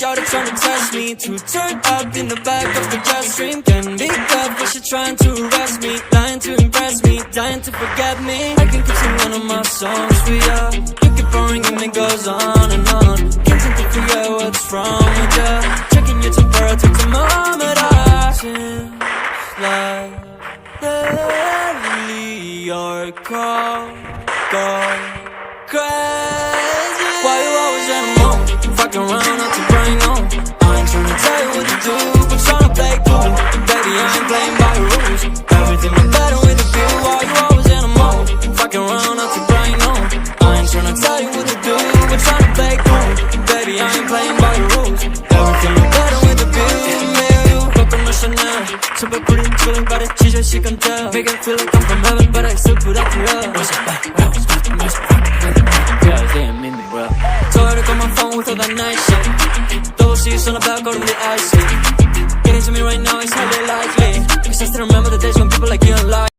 Shorty trying to test me To turn up in the back of the jet stream. Can be up but she trying to arrest me. Trying to impress me, dying to forget me. I can keep singing one of my songs for ya. You keep boring and it goes on and on. Can't seem to figure out what's wrong with ya. Checking your temperature I. Seems like lately your call gone crazy. By the teacher, she can tell Make it feel like I'm from heaven, but I still put up the love What's up, back, well, it's back, it's back, Yeah, they ain't made me well Told her to call my phone with all that nice shit Double C's on the back, all of the icy Getting to me right now is highly likely. Because I still remember the days when people like you and lie